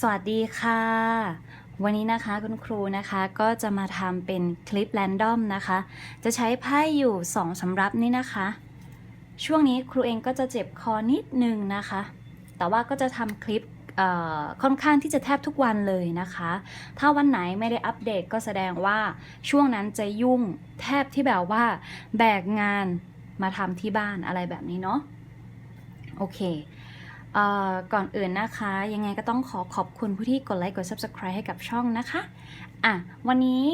สวัสดีค่ะ วันนี้นะคะคุณครูนะคะก็จะมาทำเป็นคลิปแรนดอมนะคะ จะใช้ไพ่อยู่2สำรับนี่นะคะ ช่วงนี้ครูเองก็จะเจ็บคอนิดนึงนะคะ แต่ว่าก็จะทำคลิปค่อนข้างที่จะแทบทุกวันเลยนะคะ ถ้าวันไหนไม่ได้อัปเดตก็แสดงว่าช่วงนั้นจะยุ่งแทบที่แบบว่า แบกงานมาทำที่บ้านอะไรแบบนี้เนาะโอเค ก่อนอื่นนะคะ ยังไงก็ต้องขอขอบคุณผู้ที่กดไลค์กด Subscribe ให้กับช่องนะคะ อะ วันนี้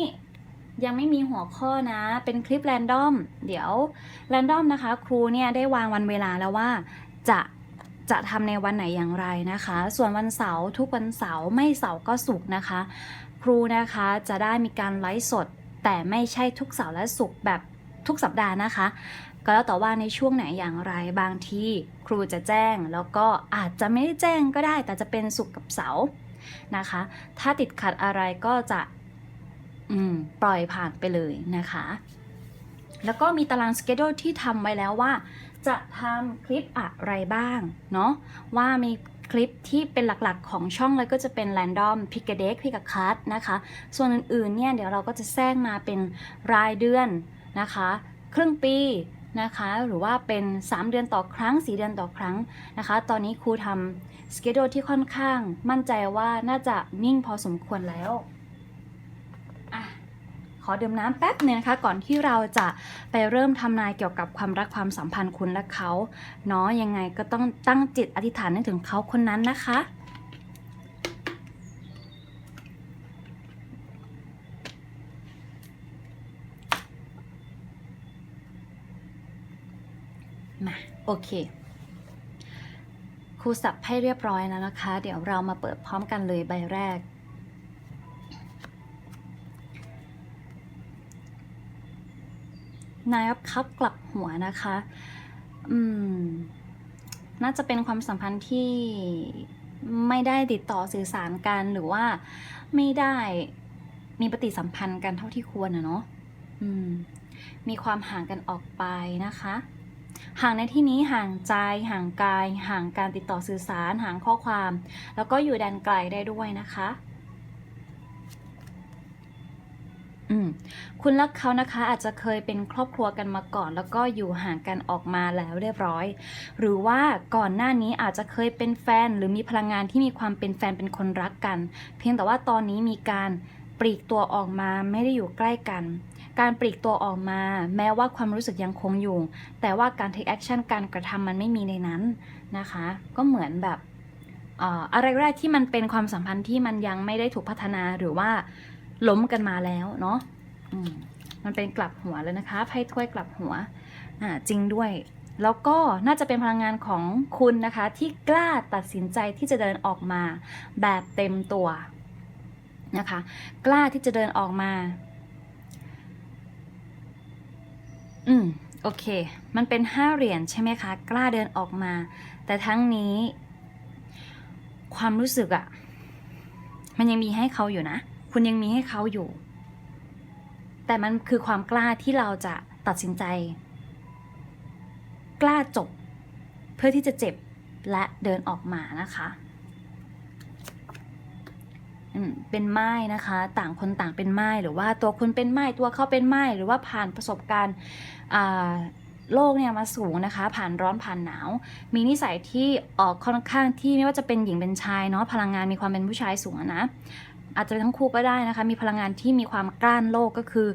ยังไม่มีหัวข้อนะ เป็นคลิปแรนดอม เดี๋ยวแรนดอมนะคะ ครูเนี่ยได้วางวันเวลาแล้วว่าจะจะทำในวันไหนอย่างไรนะคะ ส่วนวันเสาร์ทุกวันเสาร์ไม่เสาร์ก็ศุกร์นะคะ ครูนะคะจะได้มีการไลฟ์สด แต่ไม่ใช่ทุกเสาร์และศุกร์แบบทุกสัปดาห์นะคะ ก็แล้วแต่ว่าในช่วงไหนอย่างไรบางที่ครูจะแจ้ง แล้วก็อาจจะไม่ได้แจ้งก็ได้ แต่จะเป็นศุกกับเสานะคะ ถ้าติดขัดอะไรก็จะอืมปล่อยผ่านไปเลยนะคะ แล้วก็มีตารางสเกจ l e ที่ทำไว้แล้วว่า จะทำคลิปอะไรบ้างเนาะว่ามีคลิปที่เป็นหลักๆของช่องเลยก็จะเป็น Random p i c k a d e c p i c k a Card นะคะ ส่วนอื่นๆเนี่ยเดี๋ยวเราก็จะแทรกมาเป็นรายเดือนนะคะ ครึ่งปี นะคะ หรือว่าเป็น 3 เดือนต่อครั้ง 4 เดือนต่อครั้งนะคะ ตอนนี้ครูทำสเกจ l e ที่ค่อนข้าง มั่นใจว่าน่าจะนิ่งพอสมควรแล้วอะขอดื่มน้ำแป๊บหนึงนะคะ ก่อนที่เราจะไปเริ่มทำนายเกี่ยวกับความรักความสัมพันธ์คุณและเขาเนาะยังไงก็ต้องตั้งจิตอธิษฐานนึกถึงเขาคนนั้นนะคะ มาโอเคครูสับให้เรียบร้อยแล้วนะคะ เดี๋ยวเรามาเปิดพร้อมกันเลยใบแรก นายรับคับกลับหัวนะคะ อืม น่าจะเป็นความสัมพันธ์ที่ไม่ได้ติดต่อสื่อสารกันหรือว่าไม่ได้มีปฏิสัมพันธ์กันเท่าที่ควรนะเนาะ อืม มีความห่างกันออกไปนะคะ ห่างในที่นี้ห่างใจ ห่างกาย ห่างการติดต่อสื่อสาร ห่างข้อความ แล้วก็อยู่แดนไกลได้ด้วยนะคะคุณและเขานะคะอาจจะเคยเป็นครอบครัวกันมาก่อน แล้วก็อยู่ห่างกันออกมาแล้วเรียบร้อย หรือว่าก่อนหน้านี้อาจจะเคยเป็นแฟน หรือมีพลังงานที่มีความเป็นแฟนเป็นคนรักกัน เพียงแต่ว่าตอนนี้มีการปลีกตัวออกมาไม่ได้อยู่ใกล้กัน การปลีกตัวออกมา แม้ว่าความรู้สึกยังคงอยู่ แต่ว่าการ take action การกระทำมันไม่มีในนั้นนะคะ ก็เหมือนแบบเอ่ออะไรแรกที่มันเป็นความสัมพันธ์ที่มันยังไม่ได้ถูกพัฒนาหรือว่าล้มกันมาแล้วเนาะอืมมันเป็นกลับหัวแล้วนะคะไพ่ถ้วยกลับหัวอ่าจริงด้วย แล้วก็น่าจะเป็นพลังงานของคุณนะคะ ที่กล้าตัดสินใจที่จะเดินออกมาแบบเต็มตัวนะคะ กล้าที่จะเดินออกมา อืม โอเค มันเป็นห้าเหรียญใช่ไหมคะ กล้าเดินออกมา แต่ทั้งนี้ ความรู้สึกอะมันยังมีให้เขาอยู่นะ คุณยังมีให้เขาอยู่ แต่มันคือความกล้าที่เราจะตัดสินใจ กล้าจบ เพื่อที่จะเจ็บและเดินออกมานะคะ เป็นไม้นะคะ ต่างคนต่างเป็นไม้หรือว่าตัวคุณเป็นไม้ตัวเขาเป็นไม้หรือว่าผ่านประสบการณ์โลกเนี่ยมาสูงนะคะ ผ่านร้อนผ่านหนาว มีนิสัยที่ออกค่อนข้างที่ไม่ว่าจะเป็นหญิงเป็นชายเนาะพลังงานมีความเป็นผู้ชายสูงนะอาจจะเป็นทั้งคู่ก็ได้นะคะ มีพลังงานที่มีความกล้านโลกก็คือ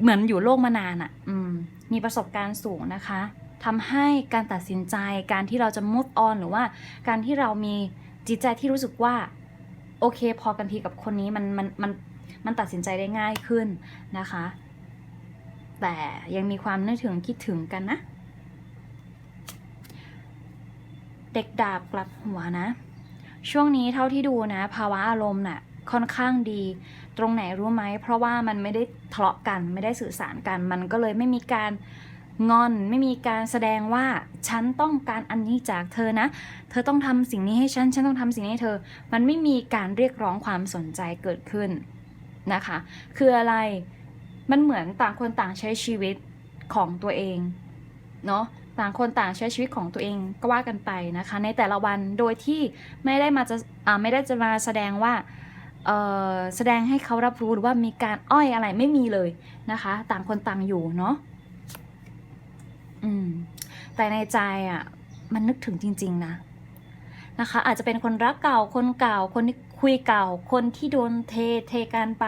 เหมือนอยู่โลกมานานอะ่ะมมีประสบการณ์สูงนะคะทำให้การตัดสินใจการที่เราจะ move on หรือว่าการที่เรามีจิตใจที่รู้สึกว่า โอเคพอกันทีกับคนนี้มันมันมันมันตัดสินใจได้ง่ายขึ้นนะคะ แต่ยังมีความนึกถึงคิดถึงกันนะ เด็กดาบกลับหัวนะ ช่วงนี้เท่าที่ดูนะ ภาวะอารมณ์น่ะค่อนข้างดี ตรงไหนรู้ไหม เพราะว่ามันไม่ได้ทะเลาะกันไม่ได้สื่อสารกัน มันก็เลยไม่มีการ งอนไม่มีการแสดงว่าฉันต้องการอันนี้จากเธอนะ เธอต้องทำสิ่งนี้ให้ฉัน ฉันต้องทำสิ่งนี้ให้เธอ มันไม่มีการเรียกร้องความสนใจเกิดขึ้นนะคะ คืออะไรมันเหมือนต่างคนต่างใช้ชีวิตของตัวเองเนาะต่างคนต่างใช้ชีวิตของตัวเองก็ว่ากันไปนะคะ ในแต่ละวันโดยที่ไม่ได้มาจะอ่าไม่ได้จะมาแสดงว่าแสดงให้เขารับรู้หรือว่ามีการอ้อยอะไรไม่มีเลยนะคะ ต่างคนต่างอยู่เนาะ อืม แต่ในใจอะ มันนึกถึงจริง ๆ นะ นะคะ อาจจะเป็นคนรักเก่า คนเก่า คนที่คุยเก่า คนที่โดนเทเทกันไป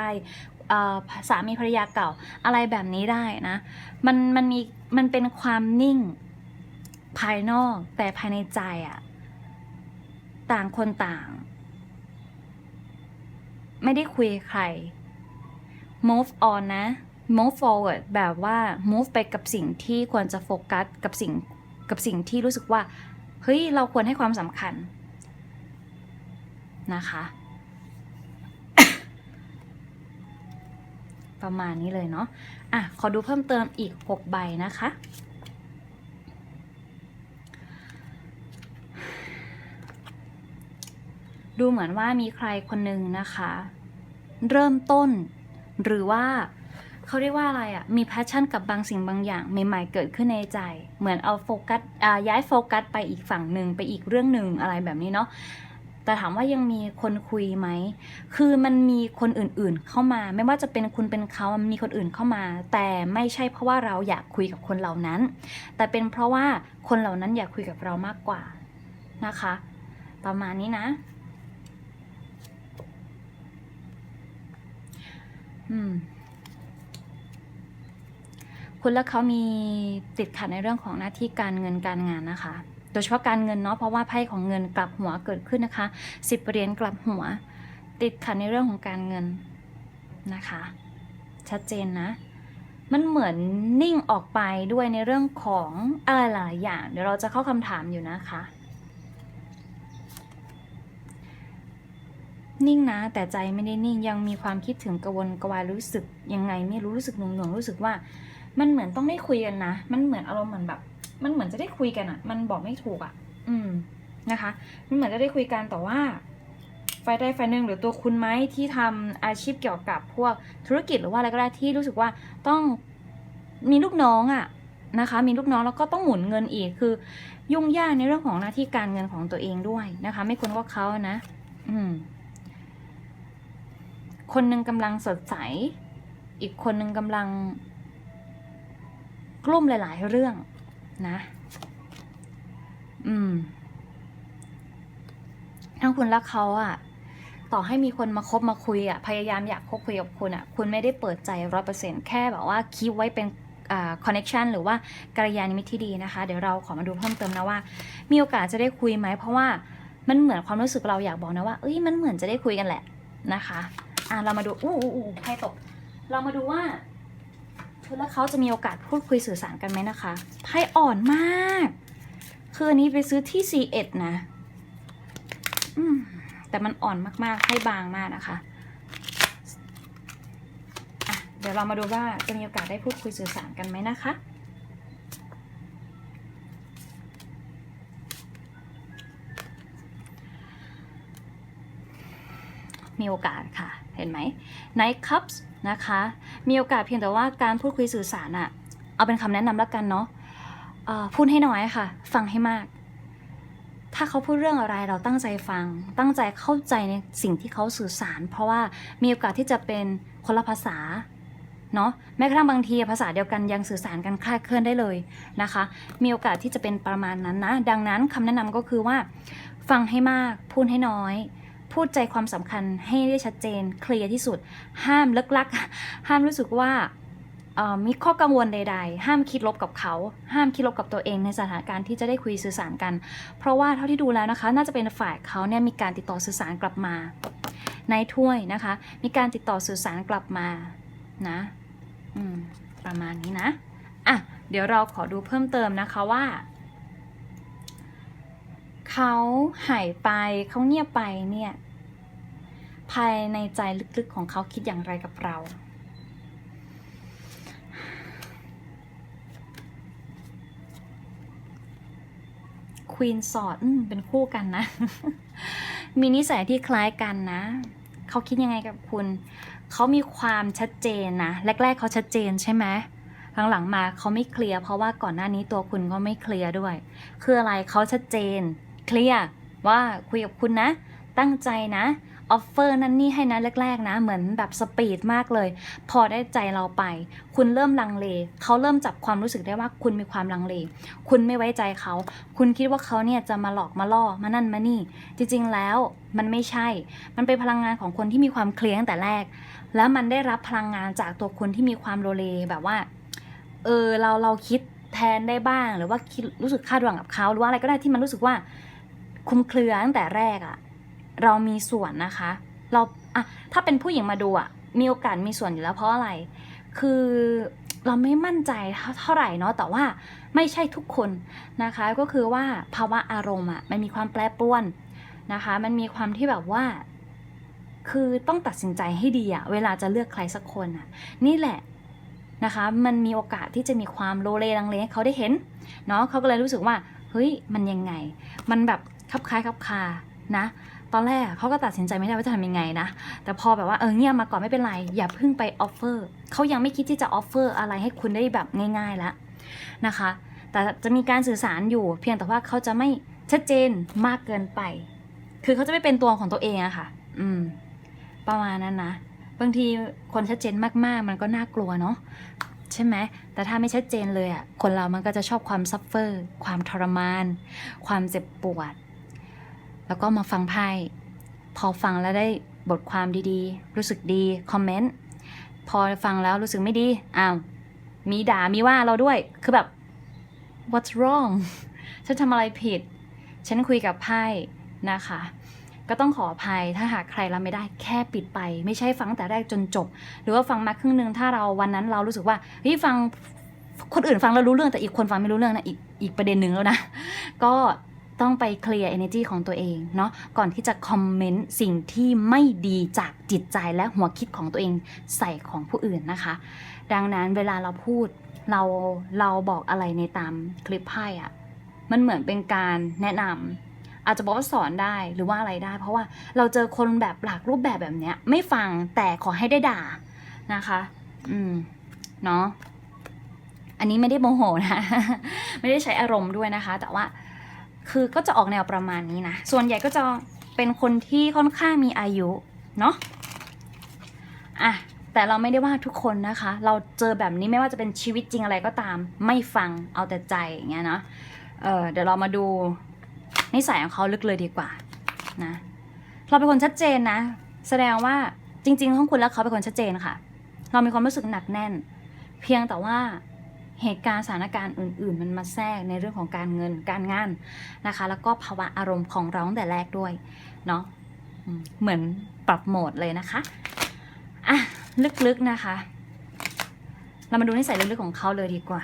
สามีภรรยาเก่าอะไรแบบนี้ได้นะ มันมันมีมันเป็นความนิ่งภายนอกแต่ภายในใจอะต่างคนต่าง ไม่ได้คุยใคร move on นะ move forward แบบว่า move ไปกับสิ่งที่ควรจะโฟกัสกับสิ่งกับสิ่งที่รู้สึกว่า เฮ้ย เราควรให้ความสำคัญ นะคะ ประมาณนี้เลยเนาะ อะ ขอดูเพิ่มเติมอีก 6 ใบนะคะดูเหมือนว่ามีใครคนหนึ่งนะคะ เริ่มต้นหรือว่า เขาเรียกว่าอะไรอะ่ะ มีแพชชั่นกับบางสิ่งบางอย่างใหม่ๆเกิดขึ้นในใจ เหมือนเอาโฟกัสย้ายโฟกัสไปอีกฝั่งหนึ่งไปอีกเรื่องหนึ่งอะไรแบบนี้เนาะแต่ถามว่ายังมีคนคุยไหม คือมันมีคนอื่นๆเข้ามา ไม่ว่าจะเป็นคุณเป็นเขามันมีคนอื่นเข้ามา แต่ไม่ใช่เพราะว่าเราอยากคุยกับคนเหล่านั้น แต่เป็นเพราะว่าคนเหล่านั้นอยากคุยกับเรามากกว่านะคะ ประมาณนี้นะ อืม คุณและเขามีติดขัดในเรื่องของหน้าที่การเงินการงานนะคะ โดยเฉพาะการเงินเนาะเพราะว่าไพ่ของเงินกลับหัวเกิดขึ้นนะคะสิบเหรียญกลับหัว ติดขัดในเรื่องของการเงินนะคะ ชัดเจนนะ มันเหมือนนิ่งออกไปด้วยในเรื่องของอะไรหลายอย่าง เดี๋ยวเราจะเข้าคำถามอยู่นะคะ นิ่งนะ แต่ใจไม่ได้นิ่งยังมีความคิดถึงกระวนกระวายรู้สึกยังไงไม่รู้รู้สึกหน่วงหน่วงรู้สึกว่า มันเหมือนต้องได้คุยกันนะ มันเหมือนอารมณ์เหมือนแบบ มันเหมือนจะได้คุยกันอะมันบอกไม่ถูกอะอืมนะคะ มันเหมือนจะได้คุยกันแต่ว่าไฟใดไฟหนึ่งหรือตัวคุณไหมที่ทำอาชีพเกี่ยวกับพวกธุรกิจหรือว่าอะไรก็ได้ที่รู้สึกว่าต้องมีลูกน้องอะนะคะ มีลูกน้องแล้วก็ต้องหมุนเงินอีกคือ ยุ่งยากในเรื่องของหน้าที่การเงินของตัวเองด้วยนะคะ ไม่ควรว่าเขานะ อืม คนหนึ่งกำลังสดใส อีกคนหนึ่งกำลัง กลุ่มหลาย ๆ เรื่องนะ อืม ทั้งคุณและเขาอะต่อให้มีคนมาคบมาคุยอะพยายามอยากคบคุยกับคุณอะคุณไม่ได้เปิดใจร้อยเปอร์เซ็นแค่แบบว่าคีบไว้เป็นคอนเน็ชันหรือว่ากัลยาณมิตรที่ดีนะคะ เดี๋ยวเราขอมาดูเพิ่มเติมนะว่า มีโอกาสจะได้คุยไหม เพราะว่ามันเหมือนความรู้สึกเราอยากบอกนะว่า เอ้ย มันเหมือนจะได้คุยกันแหละนะคะ อะ เรามาดู อู้อู้อู้ไพ่ตก เรามาดูว่า คุณและเขาจะมีโอกาสพูดคุยสื่อสารกันไหมนะคะไพ่อ่อนมาก คืออันนี้ไปซื้อที่ C1 นะอืมแต่มันอ่อนมากๆไพ่บางมากนะคะะเดี๋ยวเรามาดูว่าจะมีโอกาสได้พูดคุยสื่อสารกันไหมนะคะ มีโอกาสค่ะ เห็นไหม Night Cups นะคะ มีโอกาสเพียงแต่ว่าการพูดคุยสื่อสารอะเอาเป็นคำแนะนำแล้วกันเนาะพูดให้น้อยค่ะ ฟังให้มาก ถ้าเขาพูดเรื่องอะไรเราตั้งใจฟัง ตั้งใจเข้าใจในสิ่งที่เขาสื่อสาร เพราะว่ามีโอกาสที่จะเป็นคนละภาษาเนาะแม้กระทั่งบางทีภาษาเดียวกันยังสื่อสารกันคลาดเคลื่อนได้เลยนะคะ มีโอกาสที่จะเป็นประมาณนั้นนะ ดังนั้นคำแนะนำก็คือว่า ฟังให้มาก พูดให้น้อย พูดใจความสำคัญให้ได้ชัดเจนเคลียร์ที่สุด ห้ามเลิกลัก ห้ามรู้สึกว่ามีข้อกังวลใด ๆ ห้ามคิดลบกับเขา ห้ามคิดลบกับตัวเองในสถานการณ์ที่จะได้คุยสื่อสารกัน เพราะว่าเท่าที่ดูแล้วนะคะ น่าจะเป็นฝ่ายเขาเนี่ยมีการติดต่อสื่อสารกลับมาในถ้วยนะคะ มีการติดต่อสื่อสารกลับมานะอืมประมาณนี้นะอะเดี๋ยวเราขอดูเพิ่มเติมนะคะว่า เขาหายไปเขาเงียบไปเนี่ยภายในใจลึกๆของเขาคิดอย่างไรกับเรา ควีนสอดเป็นคู่กันนะ มีนิสัยที่คล้ายกันนะ เขาคิดยังไงกับคุณ เขามีความชัดเจนนะ แรก ๆเขาชัดเจนใช่ไหมหลังๆมาเขาไม่เคลียร์เพราะว่าก่อนหน้านี้ตัวคุณก็ไม่เคลียร์ด้วย คืออะไรเขาชัดเจน เคลียร์ว่าคุยกับคุณนะ ตั้งใจนะออฟเฟอร์นั่นนี่ให้นะแรก ๆ นะ เหมือนแบบสปีดมากเลย พอได้ใจเราไป คุณเริ่มลังเล เขาเริ่มจับความรู้สึกได้ว่าคุณมีความลังเล คุณไม่ไว้ใจเขา คุณคิดว่าเขาเนี่ยจะมาหลอกมาล่อมานั่นมานี่ จริง ๆ แล้วมันไม่ใช่ มันเป็นพลังงานของคนที่มีความเคลียร์ตั้งแต่แรก แล้วมันได้รับพลังงานจากตัวคุณที่มีความโลเลแบบว่า เออเราเราคิดแทนได้บ้าง หรือว่าคิดรู้สึกคาดหวังกับเขาหรือว่าอะไรก็ได้ที่มันรู้สึกว่า คุมเครือตั้งแต่แรกอะเรามีส่วนนะคะ เราอะถ้าเป็นผู้หญิงมาดูอะมีโอกาสมีส่วนอยู่แล้วเพราะอะไร คือเราไม่มั่นใจเท่าไหร่เนาะแต่ว่าไม่ใช่ทุกคนนะคะ ก็คือว่าภาวะอารมณ์อะมันมีความแปรปรวนนะคะ มันมีความที่แบบว่า คือต้องตัดสินใจให้ดีอะเวลาจะเลือกใครสักคนอะนี่แหละนะคะ มันมีโอกาสที่จะมีความโลเลลังเลเขาได้เห็นเนาะเขาก็เลยรู้สึกว่าเฮ้ยมันยังไง มันแบบ คับคล้ายคับคานะตอนแรกเขาก็ตัดสินใจไม่ได้ว่าจะทำยังไงนะ แต่พอแบบว่าเออเงียบมาก่อนไม่เป็นไร อย่าเพิ่งไปออฟเฟอร์เขายังไม่คิดที่จะออฟเฟอร์อะไรให้คุณได้แบบง่ายๆแล้วนะคะ แต่จะมีการสื่อสารอยู่ เพียงแต่ว่าเขาจะไม่ชัดเจนมากเกินไป คือเขาจะไม่เป็นตัวของตัวเองอะค่ะ อืม ประมาณนั้นนะ บางทีคนชัดเจนมากๆ มันก็น่ากลัวเนาะใช่ไหม แต่ถ้าไม่ชัดเจนเลยอะคนเรามันก็จะชอบความซัฟเฟอร์ ความทรมาน ความเจ็บปวด แล้วก็มาฟังไพ่พอฟังแล้วได้บทความดีๆ รู้สึกดีคอมเมนต์พอฟังแล้วรู้สึกไม่ดีอ้าวมีด่ามีว่าเราด้วยคือแบบ what's wrong ฉันทำอะไรผิด ฉันคุยกับไพ่นะคะ ก็ต้องขออภัยถ้าหากใครรับไม่ได้แค่ปิดไป ไม่ใช่ฟังแต่แรกจนจบ หรือว่าฟังมาครึ่งหนึงถ้าเราวันนั้นเรารู้สึกว่าเฮ้ยฟังคนอื่นฟังแล้วรู้เรื่องแต่อีกคนฟังไม่รู้เรื่องนะอีกอีกประเด็นหนึ่งแล้วนะ ก็ ต้องไปเคลียร์ energy ของตัวเองเนาะก่อนที่จะคอมเมนต์สิ่งที่ไม่ดีจากจิตใจและหัวคิดของตัวเองใส่ของผู้อื่นนะคะ ดังนั้นเวลาเราพูดเราเราบอกอะไรในตามคลิปไพ่อะมันเหมือนเป็นการแนะนำอาจจะบอกว่าสอนได้หรือว่าอะไรได้ เพราะว่าเราเจอคนแบบหลากรูปแบบแบบเนี้ย ไม่ฟังแต่ขอให้ได้ด่านะคะ อืมเนาะอันนี้ไม่ได้โมโหนะ ไม่ได้ใช้อารมณ์ด้วยนะคะ แต่ว่า คือก็จะออกแนวประมาณนี้นะ ส่วนใหญ่ก็จะเป็นคนที่ค่อนข้างมีอายุเนาะอะแต่เราไม่ได้ว่าทุกคนนะคะ เราเจอแบบนี้ไม่ว่าจะเป็นชีวิตจริงอะไรก็ตาม ไม่ฟังเอาแต่ใจอย่างเงี้ยเนาะเออเดี๋ยวเรามาดูนิสัยของเขาลึกเลยดีกว่านะเราเป็นคนชัดเจนนะ แสดงว่าจริงๆของคุณและเขาเป็นคนชัดเจนค่ะ เรามีความรู้สึกหนักแน่น เพียงแต่ว่า เหตุการณ์สถานการณ์อื่น ๆ มันมาแทรกในเรื่องของการเงินการงานนะคะ แล้วก็ภาวะอารมณ์ของเราตั้งแต่แรกด้วยเนาะเหมือนปรับโหมดเลยนะคะอะลึกๆนะคะ เรามาดูนิสัยลึกๆของเขาเลยดีกว่า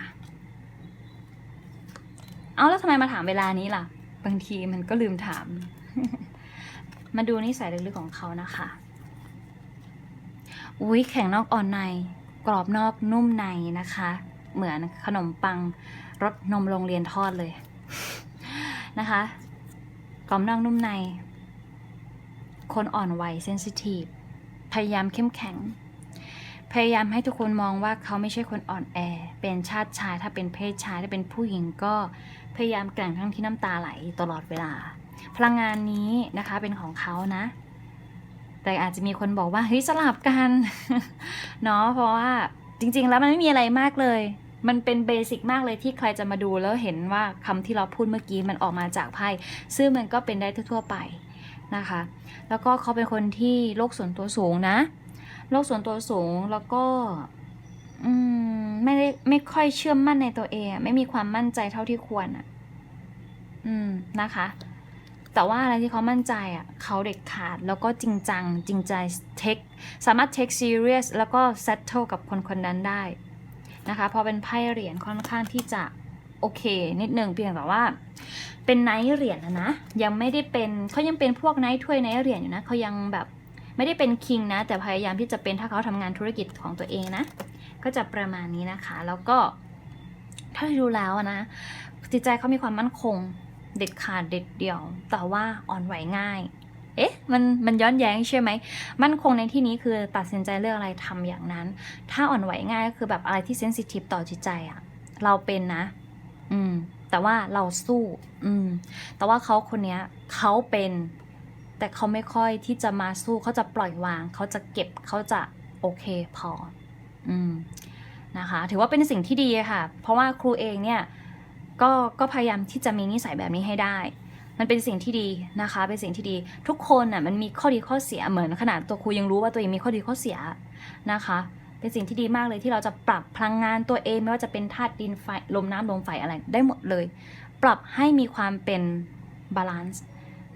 เอาแล้วทำไมมาถามเวลานี้ล่ะ บางทีมันก็ลืมถาม มาดูนิสัยลึกๆของเขานะคะ อุ้ยแข็งนอกอ่อนใน กรอบนอกนุ่มในนะคะ เหมือนขนมปังรสนมโรงเรียนทอดเลยนะคะกรอบนอกนุ่มใน คนอ่อนไหวเซนซิทีฟพยายามเข้มแข็ง พยายามให้ทุกคนมองว่าเขาไม่ใช่คนอ่อนแอ เป็นชาติชายถ้าเป็นเพศชายถ้าเป็นผู้หญิงก็พยายามแกร่งทั้งที่น้ำตาไหลตลอดเวลา พลังงานนี้นะคะเป็นของเขานะ แต่อาจจะมีคนบอกว่าเฮ้ยสลับกันเนาะเพราะว่าจริง ๆ แล้วมันไม่มีอะไรมากเลย มันเป็นเบสิกมากเลยที่ใครจะมาดูแล้วเห็นว่าคำที่เราพูดเมื่อกี้มันออกมาจากไพ่ซึ่งมันก็เป็นได้ทั่วไปนะคะ แล้วก็เขาเป็นคนที่โลกส่วนตัวสูงนะโลกส่วนตัวสูงแล้วก็อืมไม่ได้ไม่ค่อยเชื่อมั่นในตัวเอง ไม่มีความมั่นใจเท่าที่ควรอะ อืมนะคะ แต่ว่าอะไรที่เขามั่นใจอะ เขาเด็ดขาดแล้วก็จริงจัง จริงใจเทคสามารถ take serious แล้วก็ settle กับคนคนนั้นได้ นะคะพอเป็นไพ่เหรียญค่อนข้างที่จะโอเค นิดนึงเพียงแต่ว่า เป็นไนท์เหรียญนะนะ ยังไม่ได้เป็นเขายังเป็นพวกไนท์ถ้วยไนท์เหรียญอยู่นะเขายังแบบไม่ได้เป็นคิงนะ แต่พยายามที่จะเป็นถ้าเขาทำงานธุรกิจของตัวเองนะ ก็จะประมาณนี้นะคะ แล้วก็ถ้าดูแล้วนะจิตใจเขามีความมั่นคง เด็ดขาดเด็ดเดี่ยว แต่ว่าอ่อนไหวง่าย เอ๊ะมันมันย้อนแย้งใช่ไหมมั่นคงในที่นี้คือตัดสินใจเลือกอะไรทำอย่างนั้น ถ้าอ่อนไหวง่ายก็คือแบบอะไรที่เซนซิทีฟต่อจิตใจอะเราเป็นนะ อืม แต่ว่าเราสู้ อืม แต่ว่าเขาคนเนี้ยเขาเป็น แต่เขาไม่ค่อยที่จะมาสู้เขาจะปล่อยวาง เขาจะเก็บเขาจะโอเคพอ อืมนะคะถือว่าเป็นสิ่งที่ดีค่ะ เพราะว่าครูเองเนี่ยก็ก็พยายามที่จะมีนิสัยแบบนี้ให้ได้ มันเป็นสิ่งที่ดีนะคะ เป็นสิ่งที่ดี ทุกคนน่ะมันมีข้อดีข้อเสียเหมือนขนาดตัวครูยังรู้ว่าตัวเองมีข้อดีข้อเสียนะคะ เป็นสิ่งที่ดีมากเลยที่เราจะปรับพลังงานตัวเองไม่ว่าจะเป็นธาตุดินไฟลมน้ำลมไฟอะไรได้หมดเลย ปรับให้มีความเป็นบาลานซ์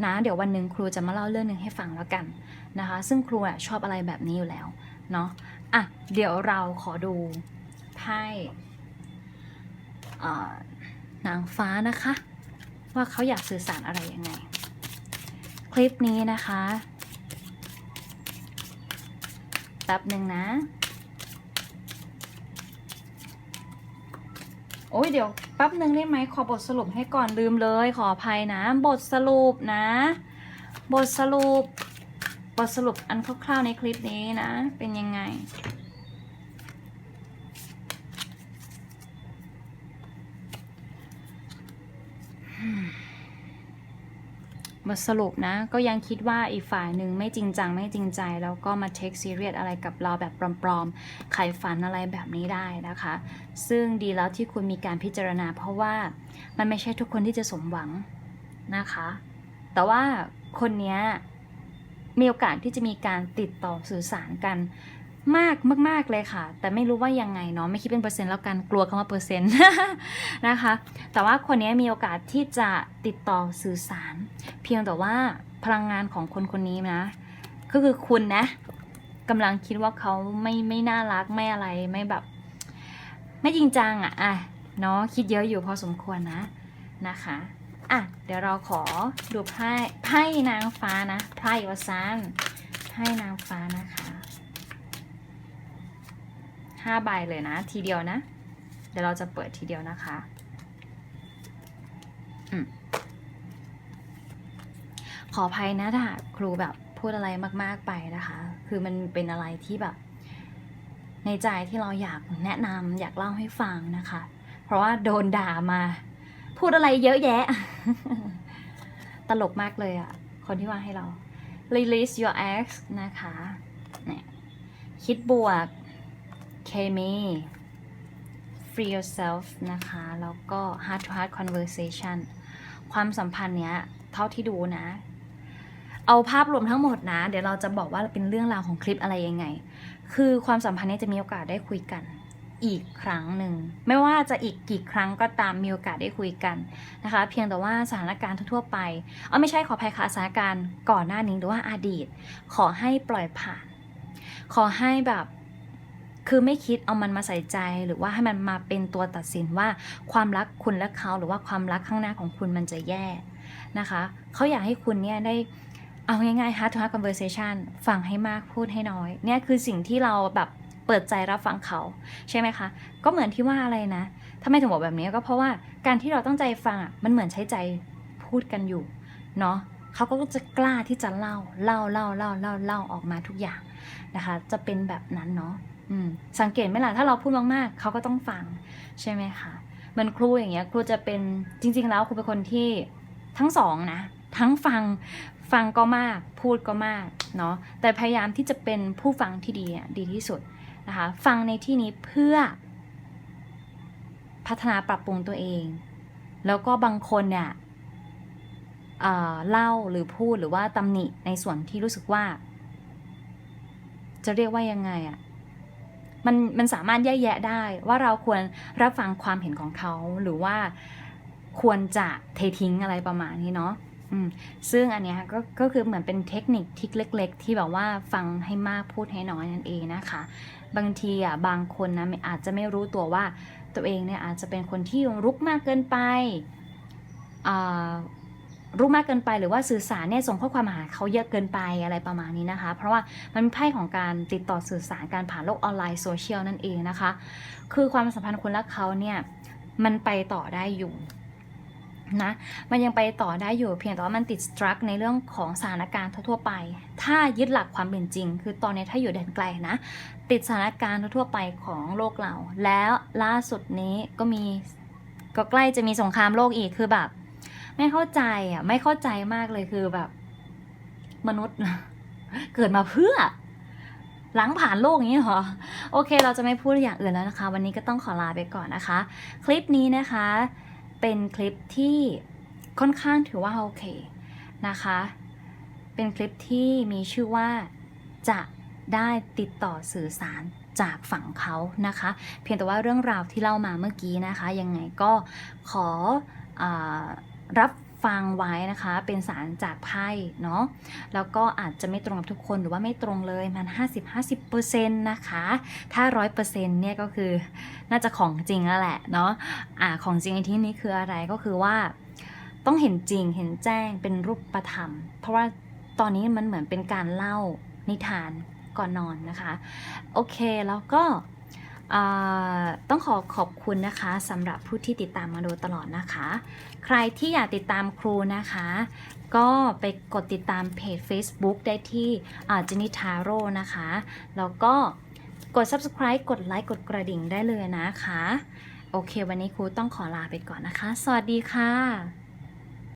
นะเดี๋ยววันหนึ่งครูจะมาเล่าเรื่องหนึ่งให้ฟังแล้วกันนะคะ ซึ่งครูอะชอบอะไรแบบนี้อยู่แล้วเนาะอะเดี๋ยวเราขอดูไพ่นางฟ้านะคะ ว่าเขาอยากสื่อสารอะไรยังไง คลิปนี้นะคะแป๊บหนึ่งนะ โอ้ยเดี๋ยวแป๊บหนึ่งได้ไหมขอบทสรุปให้ก่อนลืมเลย ขออภัยนะ บทสรุปนะ บทสรุป บทสรุปอันคร่าวๆในคลิปนี้นะ เป็นยังไง บทสรุปนะ ก็ยังคิดว่าอีกฝ่ายหนึ่งไม่จริงจังไม่จริงใจ แล้วก็มาเทคซีเรียสอะไรกับเราแบบปลอมๆไขฝันอะไรแบบนี้ได้นะคะ ซึ่งดีแล้วที่คุณมีการพิจารณา เพราะว่ามันไม่ใช่ทุกคนที่จะสมหวังนะคะ แต่ว่าคนนี้มีโอกาสที่จะมีการติดต่อสื่อสารกัน มากมาก ๆ เลยค่ะ แต่ไม่รู้ว่ายังไงเนาะไม่คิดเป็นเปอร์เซ็นต์แล้วกันกลัวคำว่าเปอร์เซ็นต์นะคะ แต่ว่าคนนี้มีโอกาสที่จะติดต่อสื่อสาร เพียงแต่ว่าพลังงานของคนคนนี้นะ ก็คือคุณนะกำลังคิดว่าเขาไม่ไม่น่ารักไม่อะไรไม่แบบ ไม่จริงจังอะอะเนาะคิดเยอะอยู่พอสมควรนะนะคะอะเดี๋ยวเราขอดูไพ่ไพ่นางฟ้านะไพ่วาซันไพ่นางฟ้านะคะ ห้าใบเลยนะ ทีเดียวนะ เดี๋ยวเราจะเปิดทีเดียวนะคะอขออภัยนะถ้าครูแบบพูดอะไรมาก ๆไปนะคะ คือมันเป็นอะไรที่แบบ ในใจที่เราอยากแนะนำอยากเล่าให้ฟังนะคะ เพราะว่าโดนด่ามา พูดอะไรเยอะแยะ ตลกมากเลยอะคนที่ว่าให้เรา release your ex นะคะเนี่ยคิดบวก เคมี free yourself นะคะ แล้วก็ heart to heart conversation ความสัมพันธ์เนี้ย เท่าที่ดูนะ เอาภาพรวมทั้งหมดนะ เดี๋ยวเราจะบอกว่าเป็นเรื่องราวของคลิปอะไรยังไง คือความสัมพันธ์นี้จะมีโอกาสได้คุยกันอีกครั้งหนึ่ง ไม่ว่าจะอีกกี่ครั้งก็ตามมีโอกาสได้คุยกันนะคะ เพียงแต่ว่าสถานการณ์ทั่วๆไปเอาไม่ใช่ขอภัยค่ะสถานการณ์ก่อนหน้านี้หรือว่าอดีต ขอให้ปล่อยผ่าน ขอให้แบบ คือไม่คิดเอามันมาใส่ใจหรือว่าให้มันมาเป็นตัวตัดสินว่าความรักคุณและเขาหรือว่าความรักข้างหน้าของคุณมันจะแย่นะคะเขาอยากให้คุณเนี่ยได้เอาง่ายๆ heart to heart conversation ฟังให้มากพูดให้น้อย เนี่ยคือสิ่งที่เราแบบเปิดใจรับฟังเขาใช่ไหมคะ ก็เหมือนที่ว่าอะไรนะทำไมถึงบอกแบบนี้ก็เพราะว่าการที่เราตั้งใจฟังอะมันเหมือนใช้ใจพูดกันอยู่เนาะเขาก็จะกล้าที่จะเล่าเล่าเล่าเล่าเล่าเล่าออกมาทุกอย่างนะคะ จะเป็นแบบนั้นเนาะ สังเกตไหมล่ะถ้าเราพูดมากๆเขาก็ต้องฟังใช่ไหมคะเหมันครูอย่างเงี้ยครูจะเป็นจริง ๆ แล้วครูเป็นคนที่ทั้งสองนะทั้งฟังฟังก็มากพูดก็มากเนาะแต่พยายามที่จะเป็นผู้ฟังที่ดีดีที่สุดนะคะฟังในที่นี้เพื่อ พัฒนาปรับปรุงตัวเอง แล้วก็บางคนเนี่ยเเล่าหรือพูดหรือว่าตำหนิในส่วนที่รู้สึกว่า จะเรียกว่ายังไงอะ มันมันสามารถแยกแยะได้ว่าเราควรรับฟังความเห็นของเขาหรือว่าควรจะเททิ้งอะไรประมาณนี้เนาะซึ่งอันเนี้ยก็ก็คือเหมือนเป็นเทคนิคทิคเล็ก ๆ ที่แบบว่าฟังให้มากพูดให้น้อยนั่นเองนะคะ บางทีอะบางคนนะอาจจะไม่รู้ตัวว่าตัวเองเนี่ยอาจจะเป็นคนที่รุกมากเกินไปอ่า รู้มากเกินไปหรือว่าสื่อสารเนี่ยส่งข้อความมาหาเขาเยอะเกินไปอะไรประมาณนี้นะคะ เพราะว่ามันเป็นไพ่ของการติดต่อสื่อสารการผ่านโลกออนไลน์โซเชียลนั่นเองนะคะ คือความสัมพันธ์คุณและเขาเนี่ยมันไปต่อได้อยู่นะมันยังไปต่อได้อยู่เพียงแต่ว่ามันติดสตรักในเรื่องของสถานการณ์ทั่วๆไป ถ้ายึดหลักความเป็นจริง คือตอนนี้ถ้าอยู่แดนไกลนะ ติดสถานการณ์ทั่วๆไปของโลกเรา แล้วล่าสุดนี้ก็มีก็ใกล้จะมีสงครามโลกอีกคือแบบ ไม่เข้าใจอะ ไม่เข้าใจมากเลยคือแบบ มนุษย์ เกิดมาเพื่อหลังผ่านโลกอย่างนี้เหรอ โอเค เราจะไม่พูดอย่างอื่นแล้วนะคะ วันนี้ก็ต้องขอลาไปก่อนนะคะ คลิปนี้นะคะ เป็นคลิปที่ค่อนข้างถือว่าโอเคนะคะ เป็นคลิปที่มีชื่อว่าจะได้ติดต่อสื่อสารจากฝั่งเขานะคะ เพียงแต่ว่าเรื่องราวที่เล่ามาเมื่อกี้นะคะ ยังไงก็ขออ รับฟังไว้นะคะ เป็นสารจากไพ่เนาะแล้วก็อาจจะไม่ตรงกับทุกคนหรือว่าไม่ตรงเลยมัน 50-50%นะคะ ถ้า 100%เนี่ยก็คือน่าจะของจริงแล้วแหละเนาะอ่าของจริงในที่นี้คืออะไรก็คือว่า ต้องเห็นจริงเห็นแจ้งเป็นรูปธรรม เพราะว่าตอนนี้มันเหมือนเป็นการเล่านิทานก่อนนอนนะคะ โอเคแล้วก็ ต้องขอขอบคุณนะคะสำหรับผู้ที่ติดตามมาโดยตลอดนะคะ ใครที่อยากติดตามครูนะคะ ก็ไปกดติดตามเพจ Facebook ได้ที่เจนิทาโร่นะคะ แล้วก็กด subscribe กดไลค์กดกระดิ่งได้เลยนะคะ โอเค วันนี้ครูต้องขอลาไปก่อนนะคะ สวัสดีค่ะ